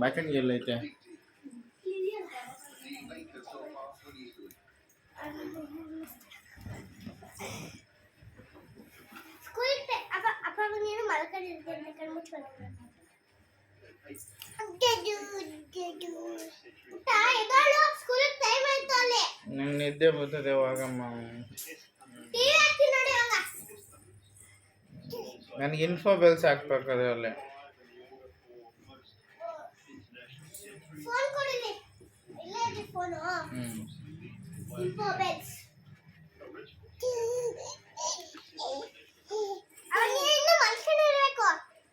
ಬಾಟನ್ಗೆ ಎಲ್ಲೈತೆ ನಂಗೆ ನಿದ್ದೆ ಬರ್ತದೆ ಯಾವಾಗಮ್ಮ ನನಗೆ ಇನ್ಫೋ ಬೆಲ್ಸ್ ಹಾಕ್ಬೇಕಾದ್ರೆ ಅಲ್ಲೇ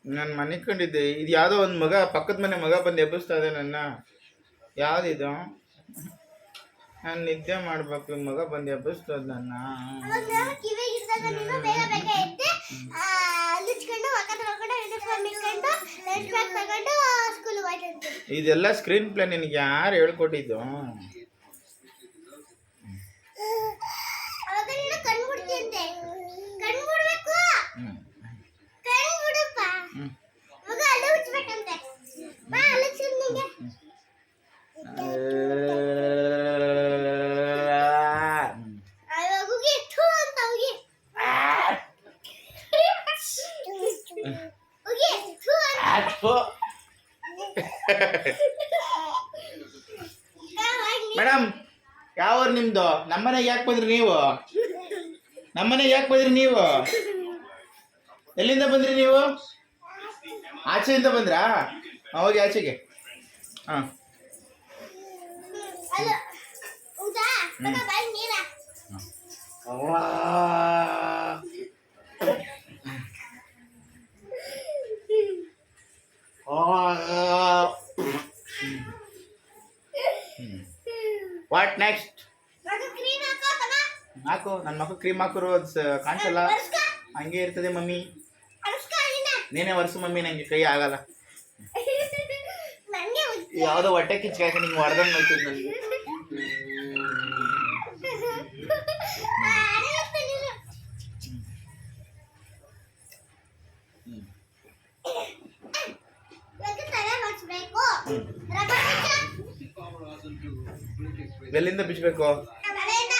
ನಾನು ಮನೆ ಕಂಡಿದ್ದೆ ಇದು ಯಾವುದೋ ಒಂದು ಮಗ ಪಕ್ಕದ ಮನೆ ಮಗ ಬಂದು ಎಬ್ಬಿಸ್ತಾ ಇದೆ ನನ್ನ. ಯಾವುದಿದು? ನಾನು ನಿದ್ದೆ ಮಾಡ್ಬೇಕು. ಮಗ ಬಂದು ಎಬ್ಬಿಸ್ತದ ನನ್ನ. ಇದೆಲ್ಲ ಸ್ಕ್ರೀನ್ ಪ್ಲೇ ನಿನಗೆ ಯಾರು ಹೇಳ್ಕೊಟ್ಟಿದ್ದು? ಅವಾಗ ನೀನು ಕಣ್ ಬಿಡ್ತಿದ್ದೆ ಕಣ್ ಬಿಡ್ಬೇಕು ಹ್ಞೂ ಕಣ್ ಬಿಡಪ್ಪ ಹ್ಞೂ ಮಗ ಅಲ್ಲ ಉಚ್ಬೇಕಂತೆ ಬಾ ಅಲಕ್ಷ ನಿಂಗೆ ಅವಾಗ ಹೋಗಿ ಥೂ ಅಂತ ಹೋಗಿ ಹೋಗಿ ಥೂ ಅಂತ ಮೇಡಮ್ ಯಾವ ಊರು ನಿಮ್ದು ನಮ್ಮನೆಗೆ ಯಾಕೆ ಬಂದ್ರಿ ನೀವು? ನಮ್ಮನೆ ಯಾಕೆ ಬಂದ್ರಿ ನೀವು? ಎಲ್ಲಿಂದ ಬಂದ್ರಿ ನೀವು? ಆಚೆಯಿಂದ ಬಂದ್ರಾ? ಹೋಗಿ ಆಚೆಗೆ. ಹಾಂ. ವಾಟ್ ನೆಕ್ಸ್ಟ್ ಮಗ ಕ್ರೀಮ್ ಹಾಕೋ ನನ್ನ ಮಕ್ಕ ಕ್ರೀಮ್ ಹಾಕಿರೋ ಕಾಣಿಸಲ್ಲ. ಹಂಗೆ ಇರ್ತದೆ ಮಮ್ಮಿ. ನೀನೇ ವರ್ಷ ಮಮ್ಮಿ ನಂಗೆ ಕೈ ಆಗಲ್ಲ. ಯಾವುದೋ ಹೊಟ್ಟೆ ಕಿಚ್ಚಾಕ ನಿಂಗೆ ಹೊಡೆದಂಗೆ ಹೋಗ್ತದೆ ನನಗೆ ಬೇಗ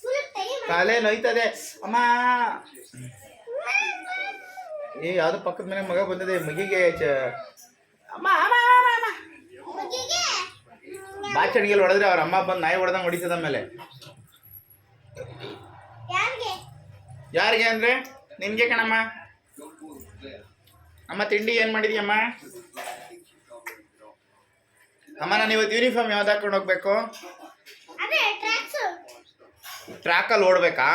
ಫುಲ್ ಟೈಮ್ ತಲೆ ನೋಯ್ತದೆ ಅಮ್ಮ ಏ ಯಾವ್ದೋ ಪಕ್ಕದ ಮನೆ ಮಗ ಬಂದಿದೆ ಮಗಿಗೆ ಚ ಅಮ್ಮ ಅಮ್ಮ ಅಮ್ಮ, ಅಮ್ಮ ಮುಗಿಗೆ ಬಾಚಣಿಗೆಲ್ಲಿ ಹೊಡೆದ್ರೆ ಅವ್ರ ಅಮ್ಮ ಬಂದು ನಾಯಿ ಹೊಡೆದಂಗೆ ಹೊಡಿತದ ಆಮೇಲೆ ಯಾರಿಗೆ? ಅಂದ್ರೆ? ನಿನ್ಗೆ ಕಣಮ್ಮ. ಅಮ್ಮ ತಿಂಡಿ ಏನು ಮಾಡಿದ್ಯಮ್ಮ? ಅಮ್ಮ ನಾನು ಇವತ್ತು ಯೂನಿಫಾರ್ಮ್ ಯಾವ್ದು ಹಾಕೊಂಡು ಹೋಗ್ಬೇಕು? ಅದೇ ಟ್ರ್ಯಾಕ್ ಅಲ್ಲಿ ಟ್ರ್ಯಾಕಲ್ಲಿ ಓಡ್ಬೇಕಾ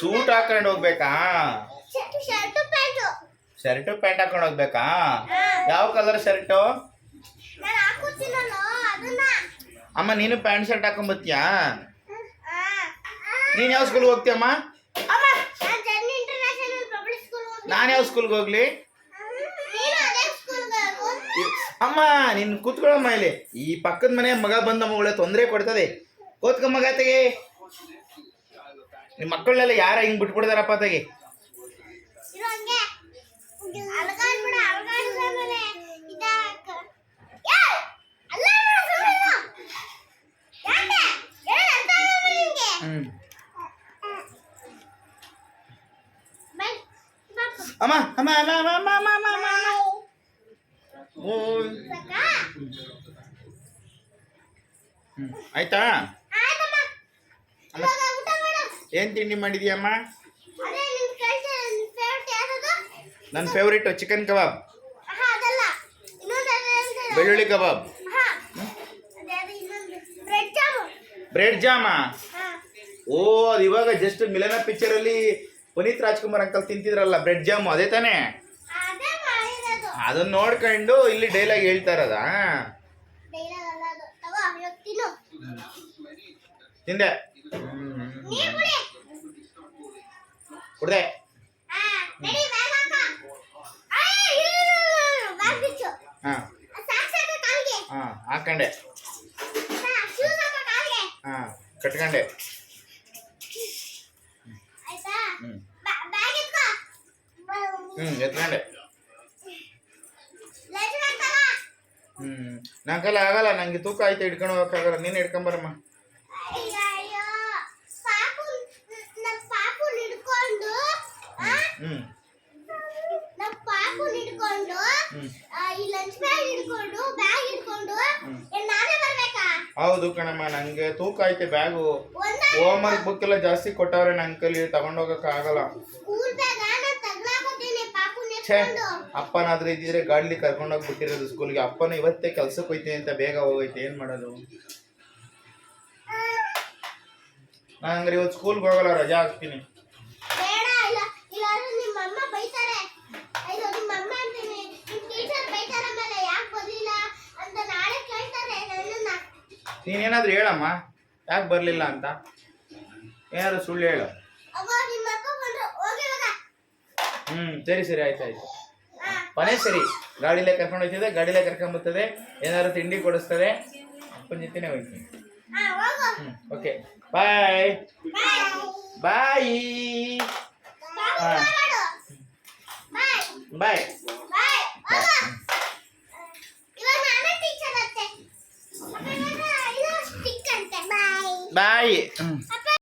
ಸೂಟ್ ಹಾಕೊಂಡು ಹೋಗ್ಬೇಕಾ? ಶರ್ಟ್ ಪ್ಯಾಂಟ್ ಹಾಕೊಂಡು ಹೋಗ್ಬೇಕಾ? ಯಾವ ಕಲರ್ ಶರ್ಟು ಅಮ್ಮ ನೀನು ಪ್ಯಾಂಟ್ ಶರ್ಟ್ ಹಾಕೊಂಡ್ಬತ್ತಿಯಾ ನೀನು ಯಾವ ಸ್ಕೂಲ್ಗೆ ಹೋಗ್ತೀಯಮ್ಮ ನಾನ್ ಯಾವ ಸ್ಕೂಲ್ಗೆ ಹೋಗ್ಲಿ? ಅಮ್ಮ ನೀನು ಕೂತ್ಕೊಳ್ಳಮ್ಮ ಇಲ್ಲಿ. ಈ ಪಕ್ಕದ ಮನೆ ಮಗ ಬಂದ ಮಗಳ ತೊಂದರೆ ಕೊಡ್ತದೆ. ಕೂತ್ಕ ಮಗ ತೆಗೆ ನಿಮ್ಮ ಮಕ್ಕಳನ್ನೆಲ್ಲ ಯಾರ ಹಿಂಗ್ ಬಿಟ್ಬಿಡ್ತಾರಪ್ಪ ತೆಗೆ ಇರು ಅಮ್ಮ ಅಮ್ಮ ಅಲ್ಲ ಅಮ್ಮ ಅಮ್ಮ ಅಮ್ಮ ಅಮ್ಮ ಅಮ್ಮ. ಆಯ್ತಾ? ಏನು ತಿಂಡಿ ಮಾಡಿದೀಯಮ್ಮ? ನನ್ನ ಫೇವ್ರೇಟ್ ಚಿಕನ್ ಕಬಾಬ್ ಬೆಳ್ಳುಳ್ಳಿ ಕಬಾಬ್ ಬ್ರೆಡ್ ಜಾಮ? ಓ ಅದು ಇವಾಗ ಜಸ್ಟ್ ಮಿಲನ ಪಿಕ್ಚರಲ್ಲಿ ಪುನೀತ್ ರಾಜ್ಕುಮಾರ್ ಅಂಕಲ್ ತಿಂತಿದ್ರಲ್ಲ ಬ್ರೆಡ್ ಜಾಮ್ ಅದೇ ತಾನೆ? ಅದನ್ನ ನೋಡ್ಕೊಂಡು ಇಲ್ಲಿ ಡೈಲಾಗ್ ಹೇಳ್ತಾ ಇರೋದ? ತಿಂದೆ. ಕುಡ್ದೆ. ಹಾಂ. ಹಾಂ ಹಾಕಂಡೆ ಹಾಂ ಕಟ್ಕಂಡೆ. ಹ್ಞೂ ಎತ್ಕೊಂಡೆ ಹ್ಞೂ ನನ್ನ ಕೈಲಿ ಆಗಲ್ಲ ನನಗೆ ತೂಕ ಆಯ್ತು ಹಿಡ್ಕೊಂಡು ಹೋಗೋಕ್ಕಾಗಲ್ಲ. ನೀನು ಹಿಡ್ಕೊಂಬರಮ್ಮ ಹೌದು ಕಣಮ್ಮ ನನಗೆ ತೂಕ ಐತೆ ಬ್ಯಾಗು. ಒಂದ ಹೋಮ್ವರ್ಕ್ ಬುಕ್ ಎಲ್ಲ ಜಾಸ್ತಿ ಕೊಟ್ಟವ್ರೆ ನನ್ನ ಕೈಲಿ ತಗೊಂಡೋಗಕ್ಕಾಗಲ್ಲ ಛೇ ಅಪ್ಪನಾದ್ರೂ ಇದ್ದಿದ್ರೆ ಗಾಡ್ಲಿ ಕರ್ಕೊಂಡೋಗಿ ಬಿಟ್ಟಿರೋದು ಸ್ಕೂಲ್ಗೆ. ಅಪ್ಪನ ಇವತ್ತೇ ಕೆಲ್ಸಕ್ಕೆ ಹೋಯ್ತೀನಿ ಅಂತ ಬೇಗ ಹೋಗೈತೆ ಏನು ಮಾಡೋದು? ನಾನು ಹಂಗಾರೆ ಇವತ್ತು ಸ್ಕೂಲ್ಗೆ ಹೋಗಲ್ಲ ರಜಾ ಹಾಕ್ತೀನಿ. ನೀನೇನಾದ್ರೂ ಹೇಳಮ್ಮ. ಯಾಕೆ ಬರಲಿಲ್ಲ ಅಂತ? ಏನಾದ್ರು ಸುಳ್ಳು ಹೇಳು. ಹ್ಮ್ ಸರಿ ಸರಿ ಆಯ್ತು ಆಯ್ತು. ಮನೆ ಸರಿ. ಗಾಡಿಲೇ ಕರ್ಕೊಂಡು ಹೋಗ್ತದೆ ಗಾಡಿಲೇ ಕರ್ಕೊಂಡ್ ಬರ್ತದೆ. ಏನಾದ್ರು ತಿಂಡಿ ಕೊಡಿಸ್ತದೆ. ಅಪ್ಪನ ಜೊತೆನೆ ಹೋಗ್ತೀನಿ ಓಕೆ. ಬಾಯ್. ಬಾಯ್. ಬಾಯ್. ಬಾಯ್. ಬಾಯ್.